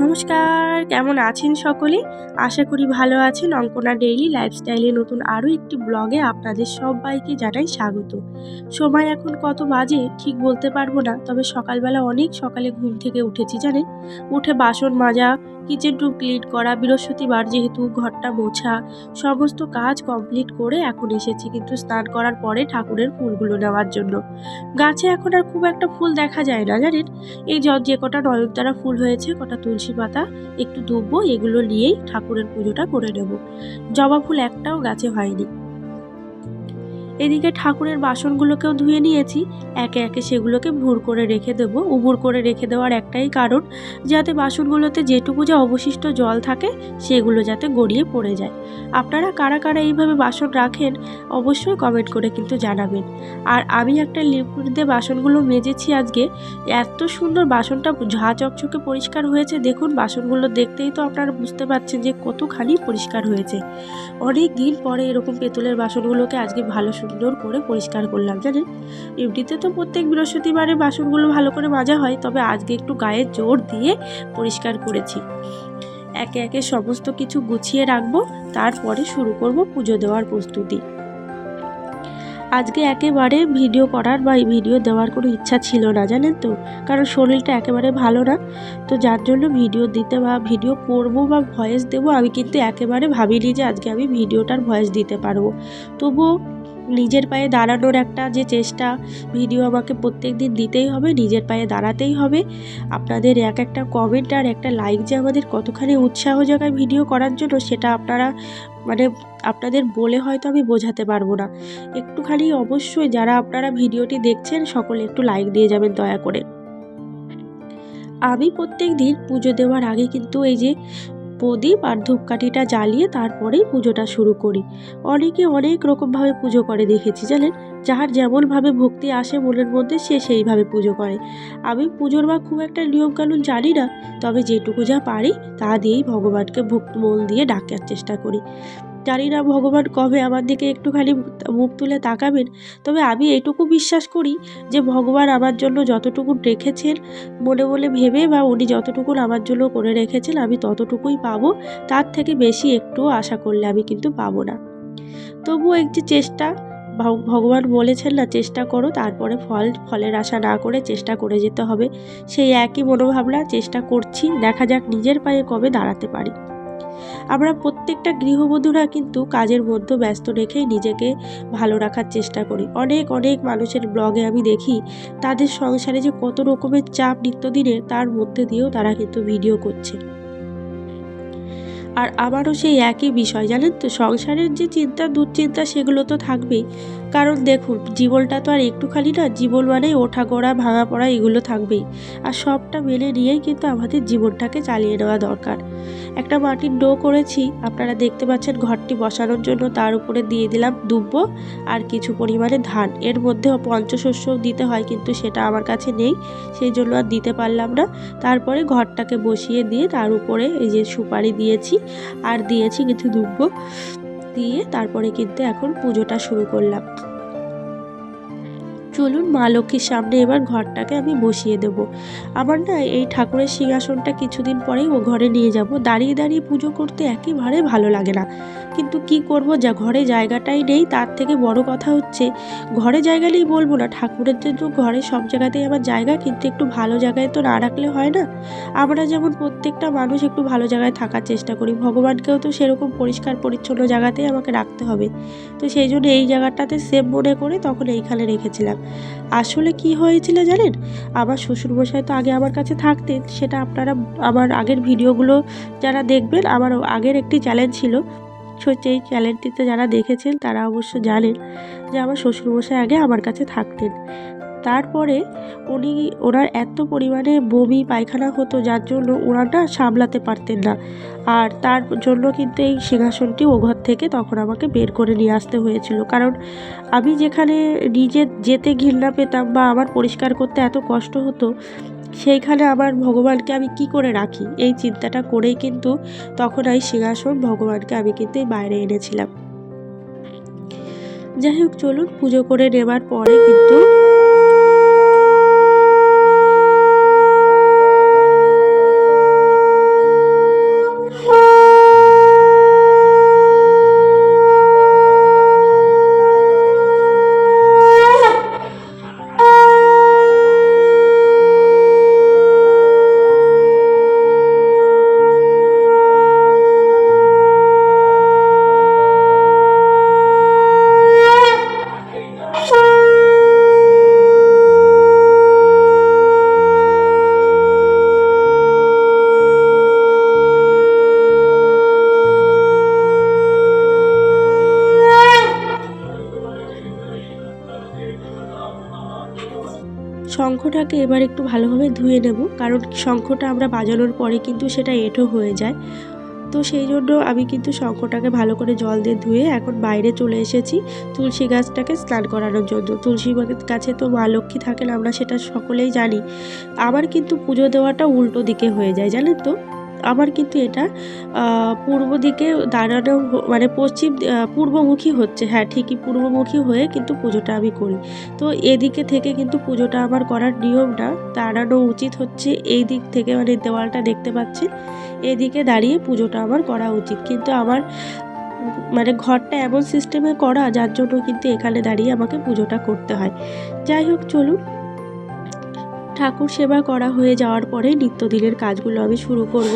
নমস্কার, কেমন আছেন সকলে? আশা করি ভালো আছেন। অঙ্কনা ডেইলি লাইফস্টাইলে নতুন আরও একটি ব্লগে আপনাদের সবাইকে জানাই স্বাগত। সময় এখন কত বাজে ঠিক বলতে পারব না, তবে সকালবেলা অনেক সকালে ঘুম থেকে উঠেছি জানেন। উঠে বাসন মাজা কিচেন টু ক্লিন করা, বৃহস্পতিবার যেহেতু ঘরটা মোছা, সমস্ত কাজ কমপ্লিট করে এখন এসেছি কিন্তু স্নান করার পরে ঠাকুরের ফুলগুলো নেওয়ার জন্য। গাছে এখন আর খুব একটা ফুল দেখা যায় না, জানেন? এই য কটা নয়নতারা ফুল হয়েছে, কটা তুলসী পাতা, একটু দুব্বো, এগুলো নিয়েই ঠাকুরের পুজোটা করে নেব। জবা ফুল একটাও গাছে হয়নি। এদিকে ঠাকুরের বাসনগুলোকেও ধুয়ে নিয়েছি। একে একে সেগুলোকে ভুর করে রেখে দেব। উবুর করে রেখে দেওয়ার একটাই কারণ, যাতে বাসনগুলোতে যেটুকু যা অবশিষ্ট জল থাকে, সেগুলো যাতে গড়িয়ে পড়ে যায়। আপনারা কারা কারা এইভাবে বাসন রাখেন, অবশ্যই কমেন্ট করে কিন্তু জানাবেন। আর আমি একটা লিকুইড দিয়ে বাসনগুলো মেজেছি আজকে। এত সুন্দর বাসনটা ঝা চকচকে পরিষ্কার হয়েছে। দেখুন, বাসনগুলো দেখতেই তো আপনারা বুঝতে পারছেন যে কতখানি পরিষ্কার হয়েছে। অনেক দিন পরে এরকম পেতলের বাসনগুলোকে আজকে ভালো সুন্দর করে পরিষ্কার করলাম, জানেন? এমনিতে তো প্রত্যেক বৃহস্পতিবারে বাসনগুলো ভালো করে মাজা হয়, তবে আজকে একটু গায়ে জোর দিয়ে পরিষ্কার করেছি। একে একে সমস্ত কিছু গুছিয়ে রাখব, তারপরে শুরু করব পুজো দেওয়ার প্রস্তুতি। আজকে একেবারে ভিডিও করার বা ভিডিও দেওয়ার কোনো ইচ্ছা ছিল না, জানেন তো? কারণ শরীরটা একেবারে ভালো না, তো যার জন্য ভিডিও দিতে বা ভিডিও করব বা ভয়েস দেবো আমি কিন্তু একেবারে ভাবিনি যে আজকে আমি ভিডিওটার ভয়েস দিতে পারব। তবুও নিজের পায়ে দাঁড়ানোর একটা যে চেষ্টা ভিডিও আমাকে প্রত্যেক দিন দিতেই হবে, নিজের পায়ে দাঁড়াতেই হবে। আপনাদের এক একটা কমেন্ট আর একটা লাইক যে আমাদের কতখানি উৎসাহ জায়গায় ভিডিও করার জন্য, সেটা আপনারা মানে আপনাদের বলে হয়তো আমি বোঝাতে পারব না। একটুখানি অবশ্যই যারা আপনারা ভিডিওটি দেখছেন, সকলে একটু লাইক দিয়ে যাবেন দয়া করে। আমি প্রত্যেক দিন পুজো দেওয়ার আগে কিন্তু এই যে প্রদীপ আর ধূপকাঠিটা জ্বালিয়ে তারপরেই পুজোটা শুরু করি। অনেকে অনেক রকমভাবে পুজো করে, দেখেছি জানেন? যার যেমনভাবে ভক্তি আসে মনের মধ্যে, সে সেইভাবে পুজো করে। আমি পুজোর বা খুব একটা নিয়মকানুন জানি না, তবে যেটুকু যা পারি তা দিয়েই ভগবানকে ভক্ত মন দিয়ে ডাকার চেষ্টা করি। জানি না, ভগবান কবে আমার দিকে একটুখানি মুখ তুলে তাকাবেন। তবে আমি এটুকু বিশ্বাস করি যে ভগবান আমার জন্য যতটুকু রেখেছেন মনে মনে ভেবে বা উনি যতটুকু আমার জন্য করে রেখেছেন, আমি ততটুকুই পাবো। তার থেকে বেশি একটুও আশা করলে আমি কিন্তু পাবো না। তবুও একটি চেষ্টা ভগবান বলেছেন না, চেষ্টা করো, তারপরে ফল, ফলের আশা না করে চেষ্টা করে যেতে হবে। সেই একই মনোভাবনা, চেষ্টা করছি, দেখা যাক নিজের পায়ে কবে দাঁড়াতে পারি। আমরা প্রত্যেকটা গৃহবধূরা কিন্তু কাজের মধ্যে ব্যস্ত রেখেই নিজেকে ভালো রাখার চেষ্টা করি। অনেক অনেক মানুষের ব্লগে আমি দেখি, তাদের সংসারে যে কত রকমের চাপ নিত্যদিনের তার মধ্যে দিয়েও তারা কিন্তু ভিডিও করছে। আর আমারও সেই একই বিষয়, জানেন তো? সংসারের যে চিন্তা, দুশ্চিন্তা, সেগুলো তো থাকবেই। কারণ দেখুন, জীবনটা তো আর একটুখানি না, জীবন মানেই ওঠা গোড়া, ভাঙা পড়া এগুলো থাকবেই। আর সবটা মেনে নিয়েই কিন্তু আমাদের জীবনটাকে চালিয়ে নেওয়া দরকার। একটা মাটির ডো করেছি, আপনারা দেখতে পাচ্ছেন ঘরটি বসানোর জন্য তার উপরে দিয়ে দিলাম দুব্ব আর কিছু পরিমাণে ধান। এর মধ্যে পঞ্চশস্য দিতে হয় কিন্তু সেটা আমার কাছে নেই, সেই জন্য আর দিতে পারলাম না। তারপরে ঘরটাকে বসিয়ে দিয়ে তার উপরে এই যে সুপারি দিয়েছি আর দিয়েছি কিছু দুব্ব। দিয়ে তারপরে কিন্তু এখন পুজোটা শুরু করলাম। চলুন মা লক্ষ্মীর সামনে এবার ঘরটাকে আমি বসিয়ে দেব। আমার না এই ঠাকুরের সিংহাসনটা কিছুদিন পরেই ও ঘরে নিয়ে যাব। দাঁড়িয়ে দাঁড়িয়ে পুজো করতে একেবারে ভালো লাগে না। কিন্তু কি করব যা ঘরে জায়গাটাই নেই, তার থেকে বড় কথা হচ্ছে ঘরে জায়গা নেই বলব না। ঠাকুরের জন্য ঘরে সব জায়গাতেই আমার জায়গা, কিন্তু একটু ভালো জায়গায় তো না রাখলে হয় না। আমরা যেমন প্রত্যেকটা মানুষ একটু ভালো জায়গায় থাকার চেষ্টা করি। ভগবানকেও তো সেরকম পরিষ্কার পরিচ্ছন্ন জায়গাতেই আমাকে রাখতে হবে। তো সেই জন্য এই জায়গাটাতে সেভ মনে করে তখন এইখানে রেখেছিলাম। আসলে কি হয়েছিল জানেন? আমার শ্বশুরমশাই তো আগে আমার কাছে থাকতেন, সেটা আপনারা আমার আগের ভিডিওগুলো যারা দেখবেন, আমার আগের একটি চ্যালেঞ্জ ছিল। সেই চ্যানেলটিতে যারা দেখেছেন তারা অবশ্য জানেন যে আমার শ্বশুরমশাই আগে আমার কাছে থাকতেন। তারপরে উনি ওনার এত পরিমাণে বমি, পায়খানা হতো, যার জন্য ওনারা সামলাতে পারতেন না। আর তার জন্য কিন্তু এই সিংহাসনটি ও ঘর থেকে তখন আমাকে বের করে নিয়ে আসতে হয়েছিল। কারণ আমি যেখানে নিজে যেতে ঘৃণা পেতাম বা আমার পরিষ্কার করতে এত কষ্ট হতো, সেইখানে আমার ভগবানকে আমি কি করে রাখি? এই চিন্তাটা করেই কিন্তু তখন এই সিংহাসন ভগবানকে আমি কিন্তু বাইরে এনেছিলাম। যাই হোক, চলুন পুজো করে নেবার পরে কিন্তু শঙ্খটাকে এবার একটু ভালোভাবে ধুয়ে নেব, কারণ শঙ্খটা আমরা বাজানোর পরে কিন্তু সেটা এঁটো হয়ে যায়। তো সেই জন্য আমি কিন্তু শঙ্খটাকে ভালো করে জল দিয়ে ধুয়ে এখন বাইরে চলে এসেছি তুলসী গাছটাকে স্নান করানোর জন্য। তুলসী গাছে তো মা লক্ষ্মী থাকেন, আমরা সেটা সকলেই জানি। আবার কিন্তু পুজো দেওয়াটা উল্টো দিকে হয়ে যায়, জানেন তো? আমার কিন্তু এটা পূর্ব দিকে দাঁড়ানো মানে পশ্চিম পূর্বমুখী হচ্ছে। হ্যাঁ ঠিকই পূর্বমুখী হয়ে কিন্তু পুজোটা আমি করি। তো এদিকে থেকে কিন্তু পুজোটা আমার করার নিয়ম না দাঁড়ানো উচিত হচ্ছে এই দিক থেকে মানে দেওয়ালটা দেখতে পাচ্ছি এদিকে দাঁড়িয়ে পুজোটা আমার করা উচিত। কিন্তু আমার মানে ঘরটা এমন সিস্টেমে করা, যার জন্য কিন্তু এখানে দাঁড়িয়ে আমাকে পুজোটা করতে হয়। যাই হোক, চলুন। ঠাকুর সেবা করা হয়ে যাওয়ার পরে নিত্যদিনের কাজগুলো আমি শুরু করব।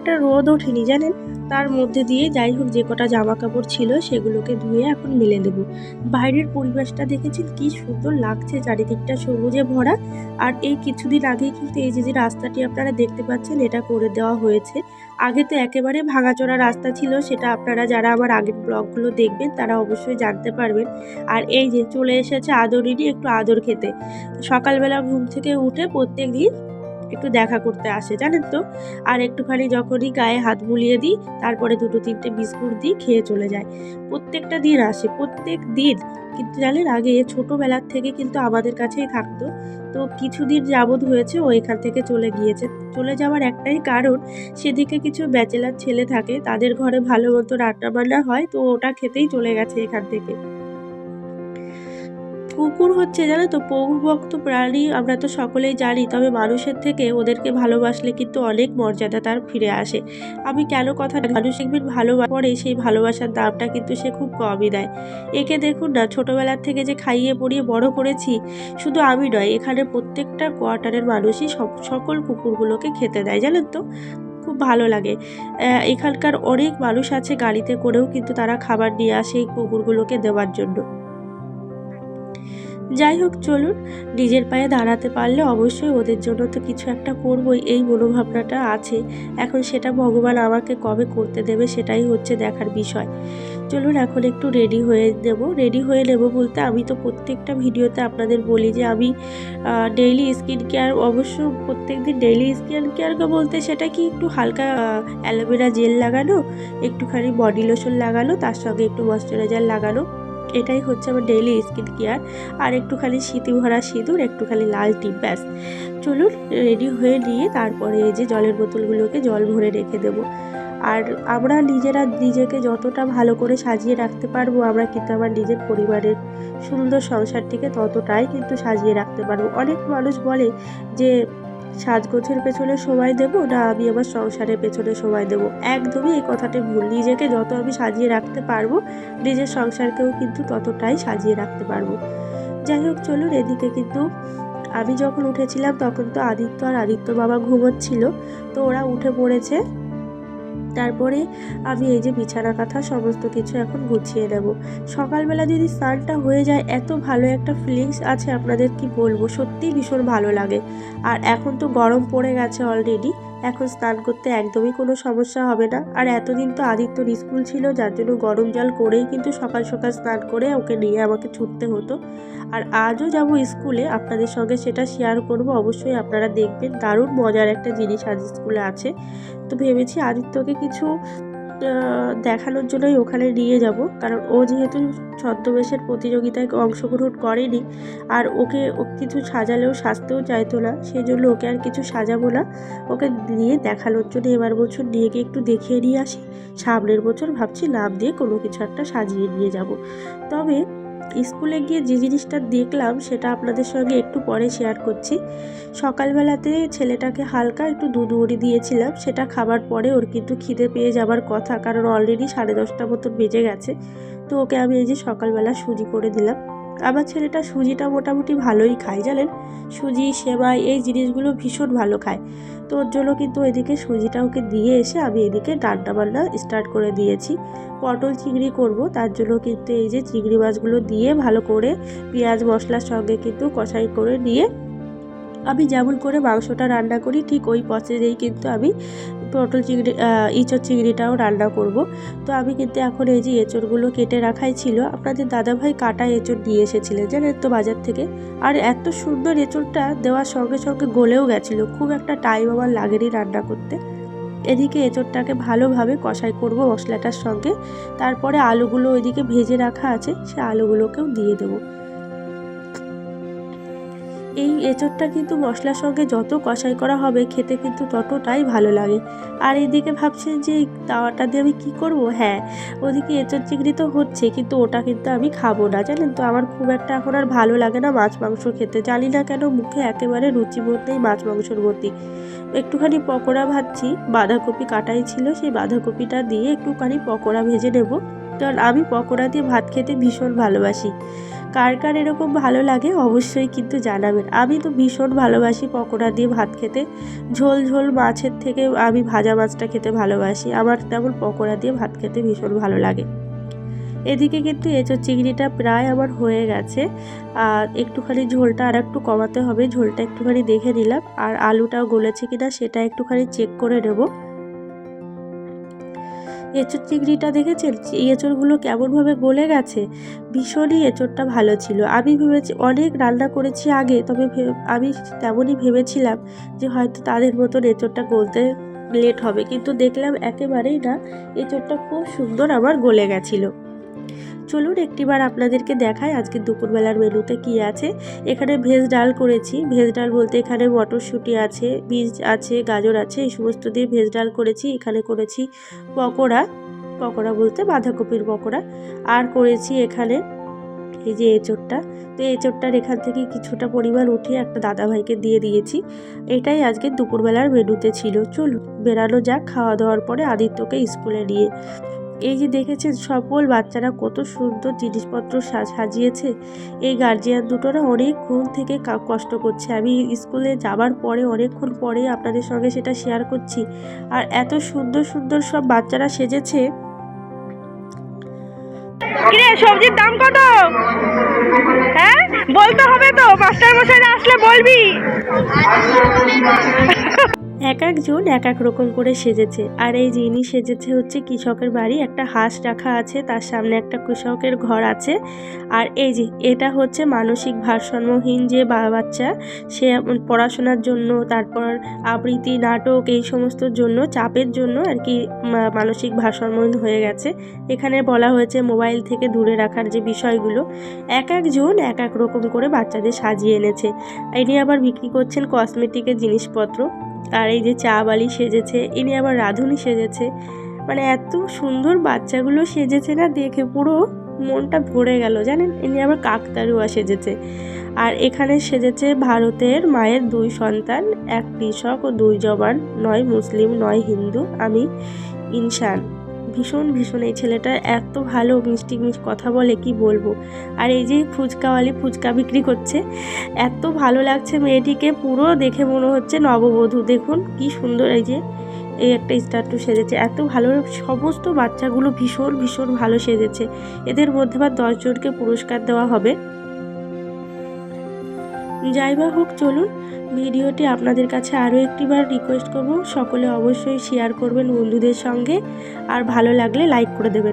একটা রোদ ওঠেনি, জানেন? তার মধ্যে দিয়ে যাই হোক, যে কটা জামা কাপড় ছিল সেগুলোকে ধুয়ে এখন মেলে দেব। বাইরের পরিবেশটা দেখেছেন? কি সুন্দর লাগছে, চারিদিকটা সবুজে ভরা। আর এই কিছুদিন আগেই কিন্তু এই যে যে রাস্তাটি আপনারা দেখতে পাচ্ছেন, এটা করে দেওয়া হয়েছে। আগে তো একেবারে ভাঙাচোরা রাস্তা ছিল, সেটা আপনারা যারা আমার আগের ব্লগগুলো দেখবেন, তারা অবশ্যই জানতে পারবেন। আর এই যে, চলে এসেছে আদরিনী একটু আদর খেতে। সকালবেলা ঘুম থেকে উঠে প্রত্যেক দিন একটু দেখা করতে আসে, জানেন তো? আর একটুখানি যখনই গায়ে হাত বুলিয়ে দিই, তারপরে দুটো তিনটে বিস্কুট দিই খেয়ে চলে যায়। প্রত্যেকটা দিন আসে, প্রত্যেক দিন। কিন্তু জানেন, আগে ছোটোবেলার থেকে কিন্তু আমাদের কাছেই থাকতো। তো কিছুদিন যাবৎ হয়েছে, ও এখান থেকে চলে গিয়েছে। চলে যাওয়ার একটাই কারণ, সেদিকে কিছু ব্যাচেলার ছেলে থাকে, তাদের ঘরে ভালো মতো রান্নাবান্না হয়, তো ওটা খেতেই চলে গেছে এখান থেকে। কুকুর হচ্ছে, জানো তো প্রভুভক্ত প্রাণী, আমরা তো সকলেই জানি, তবে মানুষের থেকে ওদেরকে ভালোবাসলে কিন্তু অনেক মর্যাদা তার ফিরে আসে। আমি কেন কথা মানুষ একদিন ভালোবাসা পরে, সেই ভালোবাসার দামটা কিন্তু সে খুব কমই দেয়। একে দেখুন না, ছোটোবেলার থেকে যে খাইয়ে পড়িয়ে বড় করেছি, শুধু আমি নয়, এখানে প্রত্যেকটা কোয়ার্টারের মানুষই সকল কুকুরগুলোকে খেতে দেয়, জানেন তো? খুব ভালো লাগে। এখানকার অনেক মানুষ আছে গাড়িতে করেও কিন্তু তারা খাবার নিয়ে আসে এই কুকুরগুলোকে দেওয়ার জন্য। যাই হোক, চলুন। নিজের পায়ে দাঁড়াতে পারলে অবশ্যই ওদের জন্য তো কিছু একটা করবই, এই মনোভাবনাটা আছে। এখন সেটা ভগবান আমাকে কবে করতে দেবে সেটাই হচ্ছে দেখার বিষয়। চলুন, এখন একটু রেডি হয়ে নেব। রেডি হয়ে নেব বলতে আমি তো প্রত্যেকটা ভিডিওতে আপনাদের বলি যে আমি ডেইলি স্কিন কেয়ার অবশ্য প্রত্যেক দিন ডেইলি স্কিন কেয়ার বলতে সেটা কি একটু হালকা অ্যালোভেরা জেল লাগানো, একটুখানি বডি লোশন লাগানো, তার সঙ্গে একটু ময়শ্চারাইজার লাগানো। এটাই হচ্ছে আমার ডেইলি স্কিন কেয়ার আর একটুখানি স্মৃতি ভরা সিঁদুর, একটুখানি লাল টিপ, ব্যাস। চলুন রেডি হয়ে নিয়ে তারপরে এই যে জলের বোতলগুলোকে জল ভরে রেখে দেব। আর আমরা নিজেরা নিজেকে যতটা ভালো করে সাজিয়ে রাখতে পারব, আমরা কিন্তু আমার নিজের পরিবারের সুন্দর সংসারটিকে ততটাই কিন্তু সাজিয়ে রাখতে পারব। অনেক মানুষ বলে যে সাজগোছের পেছনে সময় দেব না আমি আমার সংসারের পেছনে সময় দেব? একদমই এই কথাটি ভুল। নিজেকে যত আমি সাজিয়ে রাখতে পারব, নিজের সংসারকেও কিন্তু ততটাই সাজিয়ে রাখতে পারব। যাই হোক, চলুন এদিকে কিন্তু আমি যখন উঠেছিলাম তখন তো আদিত্য আর আদিত্য বাবা ঘুমোচ্ছিল, তো ওরা উঠে পড়েছে। তারপরে আমি এই যে বিছানা কাঁথা সমস্ত কিছু এখন গুছিয়ে নেব। সকালবেলা যদি স্নানটা হয়ে যায়, এত ভালো একটা ফিলিংস আছে আপনাদের কি বলব? সত্যিই ভীষণ ভালো লাগে। আর এখন তো গরম পড়ে গেছে অলরেডি এখন স্নান করতে একদমই কোনো সমস্যা হবে না। আর এতদিন তো আদিত্যর স্কুল ছিল, যার জন্য গরম জল করেই কিন্তু সকাল সকাল স্নান করে ওকে নিয়ে আমাকে ছুটতে হতো। আর আজও যাব স্কুলে, আপনাদের সঙ্গে সেটা শেয়ার করব। অবশ্যই আপনারা দেখবেন, দারুণ মজার একটা জিনিস আজ স্কুলে আছে। তো ভেবেছি আদিত্যকে কিছু দেখানোর জন্যই ওখানে নিয়ে যাব। কারণ ও যেহেতু ছদ্মবেশের প্রতিযোগিতায় অংশগ্রহণ করেনি, আর ওকে ও কিছু সাজালেও সাজতেও চাইতো না সেই জন্য ওকে আর কিছু সাজাবো না। ওকে নিয়ে দেখানোর জন্য এবার বছর নিয়ে গিয়ে একটু দেখিয়ে নিয়ে আসি। সামনের বছর ভাবছি নাম দিয়ে কোনো কিছু একটা সাজিয়ে নিয়ে যাব। তবে স্কুলে গিয়ে যে জিনিসটা দেখলাম, সেটা আপনাদের সঙ্গে একটু পরে শেয়ার করছি। সকালবেলাতে ছেলেটাকে হালকা একটু দুধ উড়ি দিয়েছিলাম, সেটা খাবার পরে ওর কিন্তু খিদে পেয়ে যাবার কথা, কারণ অলরেডি সাড়ে দশটা মতন বেজে গেছে। তো ওকে আমি এই যে সকালবেলা সুজি করে দিলাম। আমার ছেলেটা সুজিটা মোটামুটি ভালোই খায়, জানেন? সুজি সেমাই এই জিনিসগুলো ভীষণ ভালো খায়। তো ওর জন্য কিন্তু এদিকে সুজিটা ওকে দিয়ে এসে আমি এদিকে রান্না বান্না স্টার্ট করে দিয়েছি। পটল চিংড়ি করব, তার জন্য কিন্তু এই যে চিংড়ি মাছগুলো দিয়ে ভালো করে পেঁয়াজ মশলার সঙ্গে কিন্তু কষাই করে নিয়ে আমি যেমন করে মাংসটা রান্না করি, ঠিক ওই প্রসেসেই কিন্তু আমি পটল চিংড়ি ইঁচড় চিংড়িটাও রান্না করব। তো আমি কিন্তু এখন এই যে এঁচড়গুলো কেটে রাখাই ছিল, আপনাদের দাদাভাই কাটা এঁচড় নিয়ে এসেছিলেন, জানেন তো বাজার থেকে? আর এত সুন্দর এঁচড়টা দেওয়ার সঙ্গে সঙ্গে গলেও গেছিল, খুব একটা টাইম আমার লাগেনি রান্না করতে। এদিকে এঁচড়টাকে ভালোভাবে কষাই করব মশলাটার সঙ্গে, তারপরে আলুগুলো ওইদিকে ভেজে রাখা আছে, সে আলুগুলোকেও দিয়ে দেবো। এই এঁচড়টা কিন্তু মশলার সঙ্গে যত কষাই করা হবে, খেতে কিন্তু ততটাই ভালো লাগে। আর এদিকে ভাবছেন যে, তাওয়াটা দিয়ে আমি কী করব? হ্যাঁ ওদিকে এঁচড় চিংড়ি তো হচ্ছে, কিন্তু ওটা কিন্তু আমি খাব না, জানেন তো? আমার খুব একটা এখন আর ভালো লাগে না মাছ মাংস খেতে। জানি না কেন মুখে একেবারে রুচিবোধ নেই মাছ মাংসর প্রতি। একটুখানি পকোড়া ভাজছি, বাঁধাকপি কাটাই ছিল, সেই বাঁধাকপিটা দিয়ে একটুখানি পকোড়া ভেজে নেব। কারণ আমি পকোড়া দিয়ে ভাত খেতে ভীষণ ভালোবাসি। কার কার এরকম ভালো লাগে অবশ্যই কিন্তু জানাবেন। আমি তো ভীষণ ভালোবাসি পকোড়া দিয়ে ভাত খেতে। ঝোল ঝোল মাছের থেকে আমি ভাজা মাছটা খেতে ভালোবাসি। আমার তেমন পকোড়া দিয়ে ভাত খেতে ভীষণ ভালো লাগে। এদিকে কিন্তু এঁচোর চিংড়িটা প্রায় আমার হয়ে গেছে। আর একটুখানি ঝোলটা আর একটু কমাতে হবে। ঝোলটা একটুখানি দেখে নিলাম। আর আলুটাও গলেছে কিনা সেটা একটুখানি চেক করে নেব। এঁচোড় চিংড়িটা দেখেছেন? এঁচোরগুলো কেমনভাবে গলে গেছে? ভীষণই এঁচোরটা ভালো ছিল। আমি ভেবেছি, অনেক রান্না করেছি আগে, তবে আমি তেমনই ভেবেছিলাম যে হয়তো তাদের মতন এঁচোরটা গলতে লেট হবে। কিন্তু দেখলাম একেবারেই না এঁচোরটা খুব সুন্দর আমার গলে গেছিল। চলুন একটিবার আপনাদেরকে দেখায় আজকে দুপুরবেলার মেনুতে কি আছে। এখানে ভেজ ডাল করেছি। ভেজ ডাল বলতে এখানে মটরশুঁটি আছে, বীজ আছে, গাজর আছে, এই সমস্ত দিয়ে ভেজ ডাল করেছি। এখানে করেছি পকোড়া পকোড়া বলতে বাঁধাকপির পকোড়া। আর করেছি এখানে এই যে এঁচোড়টা। তো এঁচোড়টার এখান থেকে কিছুটা পরিমাণ উঠিয়ে একটা দাদাভাইকে দিয়ে দিয়েছি। এটাই আজকে দুপুরবেলার মেনুতে ছিল। চলুন বেরানো যাক খাওয়া দাওয়ার পরে আদিত্যকে স্কুলে নিয়ে। এই যে দেখেছেন সকল বাচ্চারা কত সুন্দর জিনিসপত্র সাজিয়েছে। এই গার্জিয়ান দুটোরা অনেকক্ষণ থেকে কষ্ট করছে। আমি স্কুলে যাবার পরে, অনেকক্ষণ পরে আপনাদের সঙ্গে সেটা শেয়ার করছি। আর এত সুন্দর সুন্দর সব বাচ্চারা সেজেছে। সবজির দাম কত? হ্যাঁ? বলতে হবে তো মাস্টার মশাইরা আসলে বলবি। এক একজন এক এক রকম করে সেজেছে। আর এই যিনি সেজেছে হচ্ছে কৃষকের বাড়ি। একটা হাঁস রাখা আছে, তার সামনে একটা কৃষকের ঘর আছে। আর এই যে, এটা হচ্ছে মানসিক ভারসাম্যহীন যে বাচ্চা, সে পড়াশোনার জন্য, তারপর আবৃত্তি, নাটক এই সমস্তর জন্য, চাপের জন্য আর কি মানসিক ভারসাম্যহীন হয়ে গেছে। এখানে বলা হয়েছে মোবাইল থেকে দূরে রাখার যে বিষয়গুলো, এক একজন এক এক রকম করে বাচ্চাদের সাজিয়ে এনেছে। ইনি আবার বিক্রি করছেন কসমেটিকের জিনিসপত্র। আর এই যে চা বালি সেজেছে, ইনি আবার রাঁধুনি সেজেছে। মানে এত সুন্দর বাচ্চাগুলো সেজেছে না, দেখে পুরো মনটা ভরে গেল, জানেন? ইনি আবার কাকতারুয়া সেজেছে। আর এখানে সেজেছে ভারতের মায়ের দুই সন্তান, এক কৃষক ও দুই জবান, নয় মুসলিম, নয় হিন্দু, আমি ইনসান ভীষণ ভীষণ এই ছেলেটা এত ভালো মিষ্টি মিষ্টি কথা বলে কি বলব? আর এই যে ফুচকাওয়ালি ফুচকা বিক্রি করছে, এত ভালো লাগছে মেয়েটিকে, পুরো দেখে মনে হচ্ছে নববধূ। দেখুন কি সুন্দর এই যে, এই একটা স্ট্যাটু সেজেছে। এত ভালো সমস্ত বাচ্চাগুলো ভীষণ ভীষণ ভালো সেজেছে। এদের মধ্যে বা দশজনকে পুরস্কার দেওয়া হবে। যাই বা হোক, চলুন ভিডিওটি আপনাদের কাছে আরও একটিবার রিকোয়েস্ট করব। সকলে অবশ্যই শেয়ার করবেন বন্ধুদের সঙ্গে। আর ভালো লাগলে লাইক করে দেবেন।